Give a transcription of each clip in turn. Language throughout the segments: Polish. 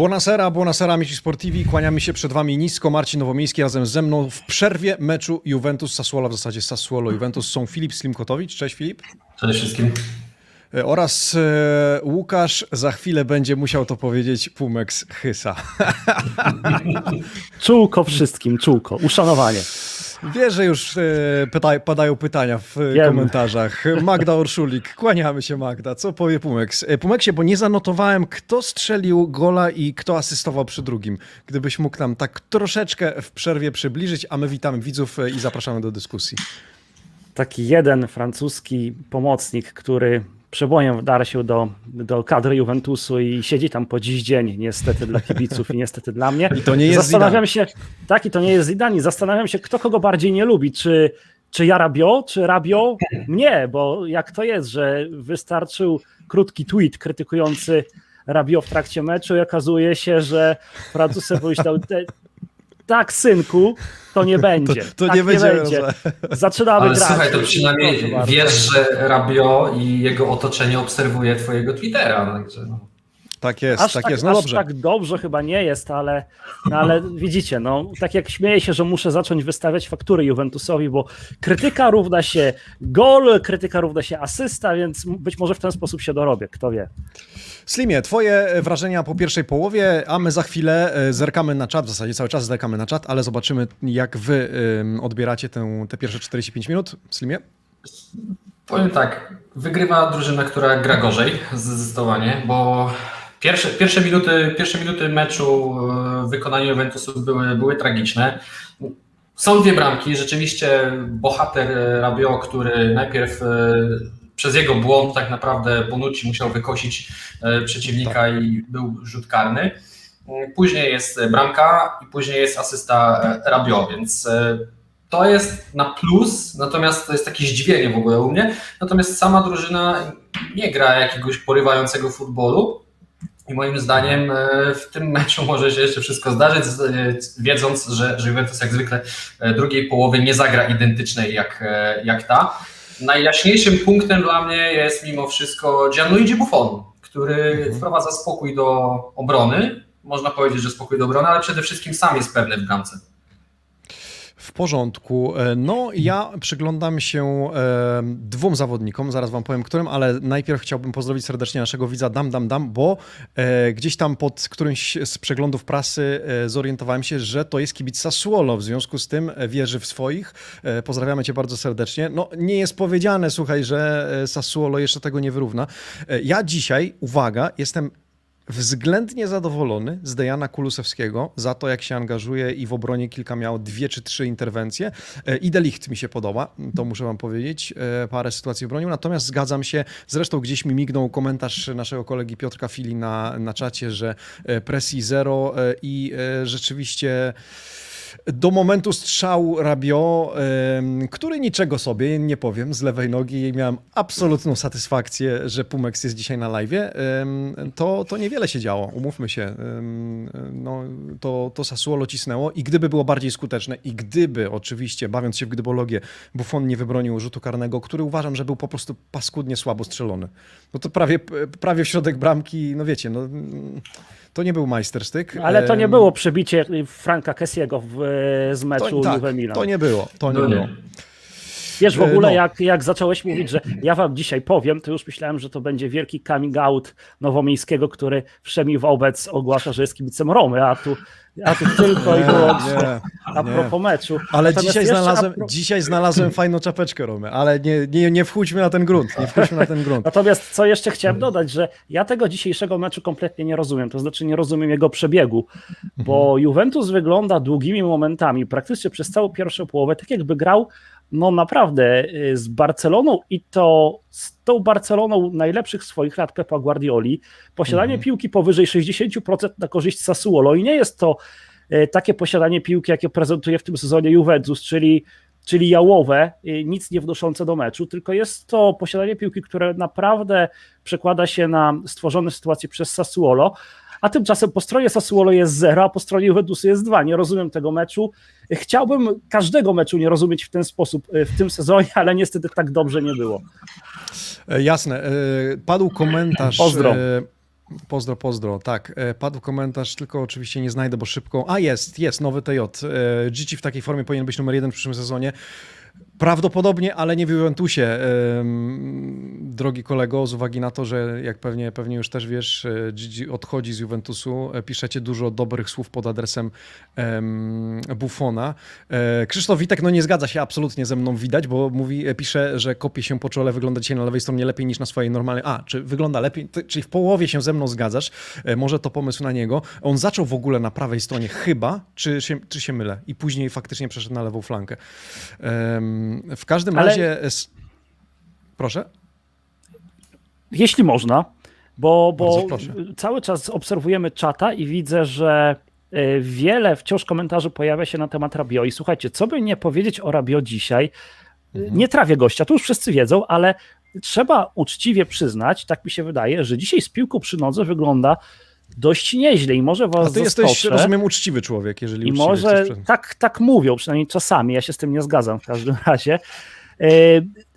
Buonasera, buonasera amici sportivi. Kłaniamy się przed wami nisko. Marcin Nowomiejski razem ze mną w przerwie meczu Juventus Sassuolo, w zasadzie Sassuolo Juventus są Filip Slimkotowicz. Cześć Filip. Przede wszystkim. E, Oraz e, Łukasz za chwilę będzie musiał to powiedzieć Pumex Hysa. Czółko wszystkim, czółko, uszanowanie. Wie, że już e, pyta, padają pytania w Wiem. komentarzach. Magda Orszulik, kłaniamy się Magda. Co powie Pumex? E, Pumeksie, bo nie zanotowałem, kto strzelił gola i kto asystował przy drugim. Gdybyś mógł nam tak troszeczkę w przerwie przybliżyć, a my witamy widzów e, i zapraszamy do dyskusji. Taki jeden francuski pomocnik, który przebojem wdarł się do, do kadry Juventusu i siedzi tam po dziś dzień, niestety dla kibiców i niestety dla mnie. I to nie jest Zastanawiam się, tak i to nie jest Zidane, zastanawiam się, kto kogo bardziej nie lubi, czy, czy ja Rabio, czy Rabio? Mnie, bo jak to jest, że wystarczył krótki tweet krytykujący Rabio w trakcie meczu i okazuje się, że Francuz "Te- tak synku, to nie będzie. to tak nie będzie, Zaczynamy Ale grać. słuchaj, to przynajmniej wiesz, że Rabio i jego otoczenie obserwuje twojego Twittera. Także no. Tak jest, Aż tak, tak, jest. No aż dobrze. tak dobrze chyba nie jest, ale, no ale widzicie, no tak jak śmieję się, że muszę zacząć wystawiać faktury Juventusowi, bo krytyka równa się gol, krytyka równa się asysta, więc być może w ten sposób się dorobię, kto wie. Slimie, twoje wrażenia po pierwszej połowie, a my za chwilę e, zerkamy na czat, w zasadzie cały czas zerkamy na czat, ale zobaczymy jak wy odbieracie tę, te pierwsze 45 minut. Slimie? Powiem tak, wygrywa drużyna, która gra gorzej zdecydowanie, bo pierwsze, pierwsze, minuty, pierwsze minuty meczu e, w wykonaniu Juventusu były, były tragiczne. Są dwie bramki, rzeczywiście bohater Rabio, który najpierw e, przez jego błąd tak naprawdę Bonucci musiał wykosić e, przeciwnika i był rzut karny. Później jest bramka i później jest asysta Rabio, więc to jest na plus, natomiast to jest takie zdziwienie w ogóle u mnie. Natomiast sama drużyna nie gra jakiegoś porywającego futbolu. I moim zdaniem e, w tym meczu może się jeszcze wszystko zdarzyć, e, wiedząc, że, że Juventus jak zwykle e, drugiej połowy nie zagra identycznej jak, jak ta. Najjaśniejszym punktem dla mnie jest mimo wszystko Gianluigi Buffon, który wprowadza spokój do obrony. Można powiedzieć, że spokój do obrony, ale przede wszystkim sam jest pewny w bramce. W porządku. E, No, ja przyglądam się e, dwóm zawodnikom, zaraz wam powiem którym, ale najpierw chciałbym pozdrowić serdecznie naszego widza Dam Dam Dam, bo e, gdzieś tam pod którymś z przeglądów prasy e, zorientowałem się, że to jest kibic Sassuolo, w związku z tym e, wierzy w swoich. E, pozdrawiamy cię bardzo serdecznie. No, nie jest powiedziane, słuchaj, że e, Sassuolo jeszcze tego nie wyrówna. E, ja dzisiaj, uwaga, jestem względnie zadowolony z Dejana Kulusewskiego za to, jak się angażuje i w obronie kilka miał dwie czy trzy interwencje. E, I Delicht mi się podoba, to muszę wam powiedzieć. E, Parę sytuacji obronił, natomiast zgadzam się, zresztą gdzieś mi mignął komentarz naszego kolegi Piotrka Fili na, na czacie, że e, presji zero i rzeczywiście do momentu strzału Rabio, który niczego sobie, nie powiem, z lewej nogi i miałem absolutną satysfakcję, że Pumex jest dzisiaj na live, to, to niewiele się działo, umówmy się. No, to, to Sassuolo cisnęło i gdyby było bardziej skuteczne i gdyby oczywiście, bawiąc się w gdybologię, Buffon nie wybronił rzutu karnego, który uważam, że był po prostu paskudnie słabo strzelony. No to prawie, prawie w środek bramki, no wiecie, no, to nie był majstersztyk. Ale to nie było przebicie Franka Kessiego w, z meczu to, tak, Juve Milan. to nie było, to nie No nie. Wiesz, w ogóle no. jak, jak zacząłeś mówić, że ja wam dzisiaj powiem, to już myślałem, że to będzie wielki coming out Nowomiejskiego, który wszemi wobec ogłasza, że jest kibicem Romy, a tu, a tu tylko i wyłącznie nie, a nie. propos meczu. Ale Natomiast dzisiaj znalazłem, pro- dzisiaj znalazłem fajną czapeczkę Romy, ale nie, nie, nie wchódźmy na ten grunt, nie wchódźmy na ten grunt. Natomiast co jeszcze chciałem dodać, że ja tego dzisiejszego meczu kompletnie nie rozumiem, to znaczy nie rozumiem jego przebiegu, bo Juventus wygląda długimi momentami, praktycznie przez całą pierwszą połowę, tak jakby grał no naprawdę y, z Barceloną i to z tą Barceloną najlepszych swoich lat Pepa Guardioli, posiadanie piłki powyżej 60% na korzyść Sassuolo i nie jest to y, takie posiadanie piłki, jakie prezentuje w tym sezonie Juventus, czyli czyli jałowe, y, nic nie wnoszące do meczu, tylko jest to posiadanie piłki, które naprawdę przekłada się na stworzone sytuacje przez Sassuolo, a tymczasem po stronie Sassuolo jest 0, a po stronie Juventusu jest 2. Nie rozumiem tego meczu. Chciałbym każdego meczu nie rozumieć w ten sposób y, w tym sezonie, ale niestety tak dobrze nie było. E, Jasne. e, Padł komentarz. Pozdro. e, Pozdro, pozdro. Tak, e, padł komentarz, tylko oczywiście nie znajdę, bo szybko. A jest, jest, nowy TJ. E, Gigi w takiej formie powinien być numer jeden w przyszłym sezonie. Prawdopodobnie, ale nie w Juventusie, drogi kolego, z uwagi na to, że jak pewnie, pewnie już też wiesz, e, Gigi odchodzi z Juventusu, e, piszecie dużo dobrych słów pod adresem em, Buffona. E, Krzysztof Witek, no nie zgadza się absolutnie ze mną, widać, bo mówi, pisze, że kopie się po czole, wygląda dzisiaj na lewej stronie lepiej niż na swojej normalnej. A, czy wygląda lepiej? Czyli w połowie się ze mną zgadzasz, może to pomysł na niego. On zaczął w ogóle na prawej stronie chyba, czy się, czy się mylę? I później faktycznie przeszedł na lewą flankę. W każdym Ale- razie... Proszę? Jeśli można, bo, bo cały czas obserwujemy czata i widzę, że y, wiele wciąż komentarzy pojawia się na temat Rabio. I słuchajcie, co by nie powiedzieć o Rabio dzisiaj, y, nie trawię gościa, to już wszyscy wiedzą, ale trzeba uczciwie przyznać, tak mi się wydaje, że dzisiaj z piłką przy nodze wygląda dość nieźle i może was A ty jesteś, zaskoczę. rozumiem, uczciwy człowiek, jeżeli I może tak, tak mówią, przynajmniej czasami, ja się z tym nie zgadzam w każdym razie. E,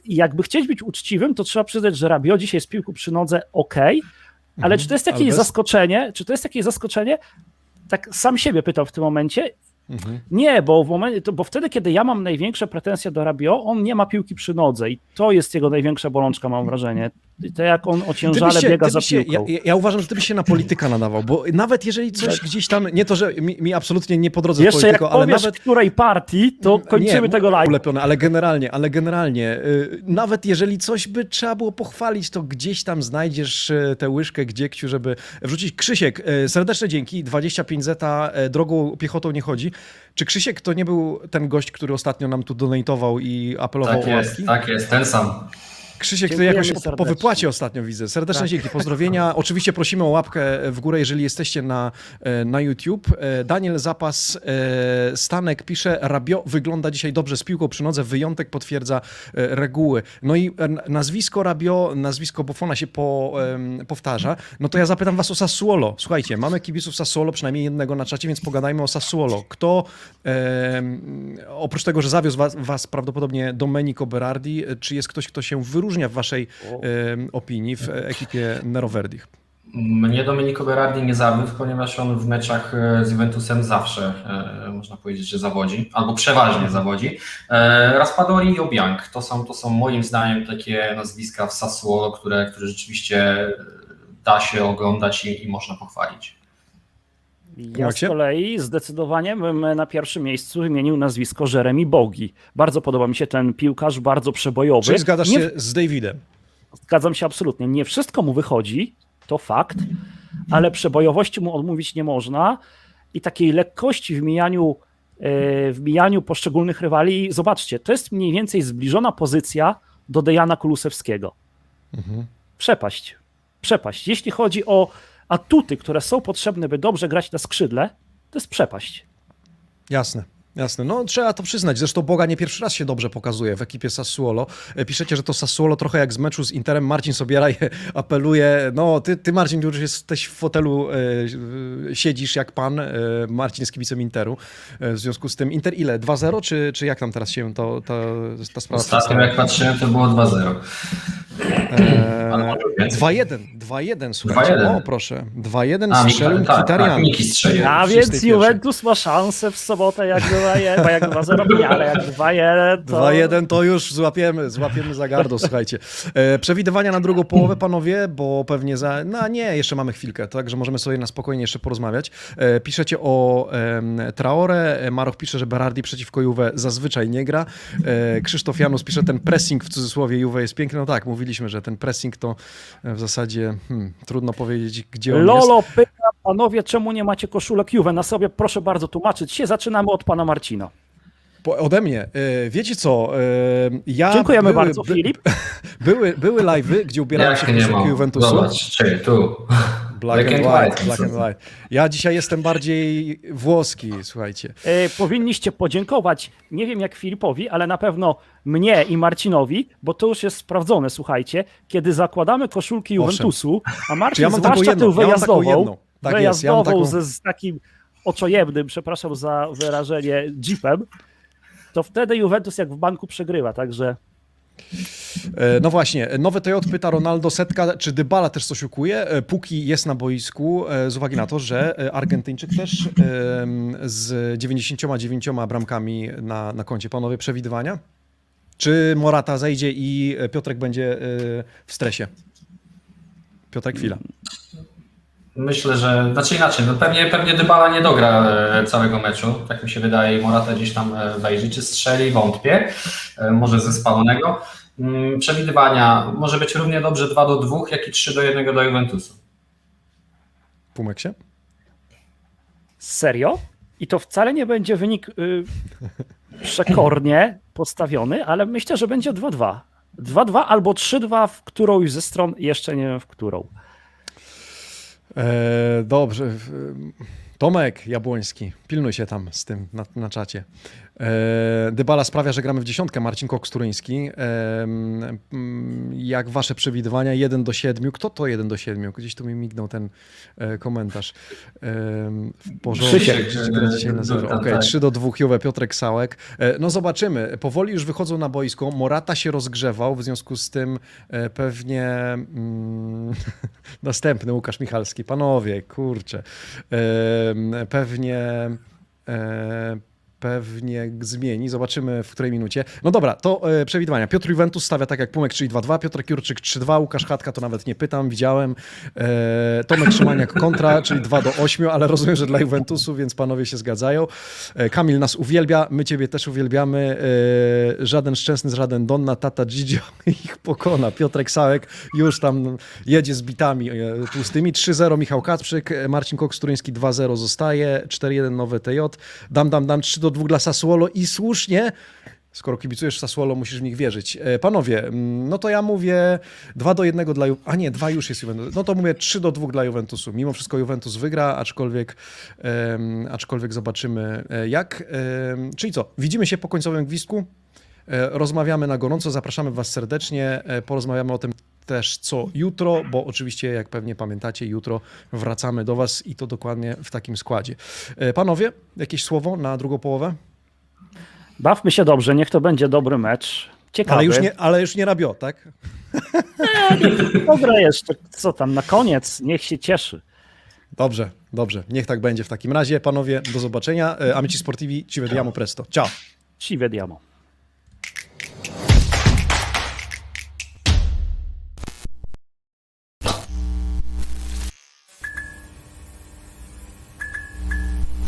Jakby chcieć być uczciwym, to trzeba przyznać, że Rabio dzisiaj z piłką przy nodze ok, ale czy to jest Mhm. jakieś bez- zaskoczenie? Czy to jest jakieś zaskoczenie? Tak sam siebie pytał w tym momencie. Mhm. Nie, bo, w momencie, bo wtedy, kiedy ja mam największe pretensje do Rabio, on nie ma piłki przy nodze i to jest jego największa bolączka, mam wrażenie. To jak on ociężale się- biega za byś się- piłką. Ja, ja uważam, że ty byś się na polityka nadawał, bo nawet jeżeli coś gdzieś tam, nie to, że mi, mi absolutnie nie po drodze Jeszcze jak polityką, ale powiesz, nawet... której partii, to kończymy nie, tego live. ulepione, ale generalnie, ale generalnie, y, nawet jeżeli coś by trzeba było pochwalić, to gdzieś tam znajdziesz y, tę łyżkę gdziekciu, żeby wrzucić. Krzysiek, y, serdeczne dzięki, 25 zeta, y, drogą piechotą nie chodzi. Czy Krzysiek to nie był ten gość, który ostatnio nam tu donatował i apelował Tak o jest, łapki? tak jest, ten sam. Krzysiek, Dziękujemy jakoś po, po serdecznie. wypłacie ostatnio widzę. Serdeczne Tak. dzięki, pozdrowienia. Oczywiście prosimy o łapkę w górę, jeżeli jesteście na, e, na YouTube. E, Daniel Zapas e, Stanek pisze, Rabio wygląda dzisiaj dobrze z piłką przy nodze, wyjątek potwierdza e, reguły. No i e, nazwisko Rabio, nazwisko Buffona się po, em, powtarza. No to ja zapytam was o Sassuolo. Słuchajcie, mamy kibiców Sassuolo, przynajmniej jednego na czacie, więc pogadajmy o Sassuolo. Kto, em, oprócz tego, że zawiózł was, was prawdopodobnie Domenico Berardi, e, czy jest ktoś, kto się wyróżnia w waszej opinii w ekipie Neroverdich? Mnie Domenico Berardi nie zawiódł, ponieważ on w meczach e, z Juventusem zawsze, e, można powiedzieć, że zawodzi, albo przeważnie zawodzi. E, Raspadori i Obiang to są, to są moim zdaniem takie nazwiska w Sassuolo, które, które rzeczywiście da się oglądać i, i można pochwalić. Ja z kolei zdecydowanie bym na pierwszym miejscu wymienił nazwisko Jeremy Bogi. Bardzo podoba mi się ten piłkarz, bardzo przebojowy. Czy zgadzasz nie, się z Davidem? Zgadzam się absolutnie. Nie wszystko mu wychodzi, to fakt, ale przebojowości mu odmówić nie można i takiej lekkości w mijaniu, e, w mijaniu poszczególnych rywali. Zobaczcie, to jest mniej więcej zbliżona pozycja do Dejana Kulusewskiego. Mhm. Przepaść. Przepaść. Jeśli chodzi o atuty, które są potrzebne, by dobrze grać na skrzydle, to jest przepaść. Jasne. Jasne, no trzeba to przyznać. Zresztą Boga nie pierwszy raz się dobrze pokazuje w ekipie Sassuolo. E, Piszecie, że to Sassuolo trochę jak z meczu z Interem. Marcin Sobieraj apeluje, no ty, ty Marcin, już jesteś w fotelu, e, e, siedzisz jak pan, e, Marcin z kibicem Interu. E, w związku z tym, Inter ile? 2-0, czy, czy jak tam teraz się to, to, ta sprawa Ostatnio jak patrzyłem, to było 2-0. E, więcej. 2-1, 2-1, słuchajcie, 2-1. o proszę, 2-1 A, strzelił tak, tak. Miki strzelił. A więc 31. Juventus ma szansę w sobotę, jak 2-1, jak 2-0, nie, ale jak 2-1 to... 2-1 to już złapiemy, złapiemy za gardło, słuchajcie. E, przewidywania na drugą połowę, panowie, bo pewnie za... No nie, jeszcze mamy chwilkę, także możemy sobie na spokojnie jeszcze porozmawiać. E, piszecie o em, Traore, e, Maroch pisze, że Berardi przeciwko Juve zazwyczaj nie gra. E, Krzysztof Janus pisze, ten pressing w cudzysłowie Juve jest piękny. No tak, mówiliśmy, że ten pressing to e, w zasadzie hmm, trudno powiedzieć, gdzie on jest. Lolo pyta, panowie, czemu nie macie koszulek Juve na sobie? Proszę bardzo tłumaczyć się. Zaczynamy od pana Marcina. Po, ode mnie. E, wiecie co, e, ja... Dziękujemy były, bardzo, by- Filip. Były, były live'y, gdzie ubierałem się Jak w nie koszulki ma? Juventusu. Zobacz, czy tu. Black, and white, black and white. Ja dzisiaj jestem bardziej włoski, słuchajcie. E, powinniście podziękować, nie wiem jak Filipowi, ale na pewno mnie i Marcinowi, bo to już jest sprawdzone, słuchajcie, kiedy zakładamy koszulki. Juventusu, a Marcin ja mam taką zwłaszcza jedną, tę ja mam taką wyjazdową, jedną. Tak jest, ja mam wyjazdową taką- ze, z takim oczojebnym, przepraszam za wyrażenie, jeepem, to wtedy Juventus jak w banku przegrywa, także No właśnie, nowy Toyota pyta Ronaldo Setka, czy Dybala też coś ukuje, e, póki jest na boisku, e, z uwagi na to, że e, Argentyńczyk też z 99 bramkami na, na koncie. Panowie, przewidywania? Czy Morata zejdzie i e, Piotrek będzie e, w stresie? Piotrek, chwila. Myślę, że znaczy inaczej, no pewnie, pewnie Dybala nie dogra e, całego meczu, tak mi się wydaje, i Morata gdzieś tam e, wejdzie, czy strzeli, wątpię, E, może ze spalonego. Mm, Przewidywania może być równie dobrze 2 do 2, jak i 3 do 1 dla Juventusu. Pumek się? Serio? I to wcale nie będzie wynik y, przekornie postawiony, ale myślę, że będzie 2-2. 2-2 albo 3-2 w którąś ze stron, jeszcze nie wiem w którą. E, dobrze. Tomek Jabłoński, pilnuj się tam z tym na, na czacie. E, Dybala sprawia, że gramy w dziesiątkę. Marcin Koks-Turyński. Mm, jak wasze przewidywania? 1 do 7. Kto to 1 do 7? Gdzieś tu mi mignął ten e, komentarz. W porządku. Krzysiek, Krzysiek gra dzisiaj na zero. tak, Okej, tak. 3 do 2 Juve, Piotrek Sałek. E, no zobaczymy. Powoli już wychodzą na boisko. Morata się rozgrzewał, w związku z tym pewnie mm, następny Łukasz Michalski. Panowie, kurczę. Pewnie pewnie zmieni. Zobaczymy w której minucie. No dobra, to e, przewidywania. Piotr Juventus stawia tak jak Pumek, czyli 2-2, Piotr Jurczyk 3-2, Łukasz Chatka to nawet nie pytam, widziałem. E, Tomek Szymaniak kontra, czyli 2 do 8, ale rozumiem, że dla Juventusu, więc panowie się zgadzają. E, Kamil nas uwielbia, my ciebie też uwielbiamy. E, żaden szczęsny, żaden Donna, tata Gigio ich pokona. Piotrek Sałek już tam jedzie z bitami e, tłustymi. 3-0 Michał Kacprzyk, e, Marcin Koks-Turyński 2-0 zostaje, 4-1 nowe TJ, dam, dam, dam 3 do 2 dla Sassuolo i słusznie, skoro kibicujesz Sassuolo, musisz w nich wierzyć. E, Panowie, mm, no to ja mówię 2 do 1 dla a nie, 2 już jest Juventus. No to mówię 3 do 2 dla Juventusu. Mimo wszystko Juventus wygra, aczkolwiek, aczkolwiek zobaczymy e, jak. Em, czyli co, widzimy się po końcowym gwizdku? E, Rozmawiamy na gorąco, zapraszamy Was serdecznie. Porozmawiamy o tym też co jutro, bo oczywiście, jak pewnie pamiętacie, jutro wracamy do Was i to dokładnie w takim składzie. E, Panowie, jakieś słowo na drugą połowę? Bawmy się dobrze, niech to będzie dobry mecz. Ciekawy. Ale już nie, ale już nie Rabiot, tak? Dobra jeszcze, co tam, na koniec, niech się cieszy. Dobrze, dobrze. Niech tak będzie w takim razie. Panowie, do zobaczenia. E, Amici Sportivi, ci vediamo presto. Ciao. Ci vediamo.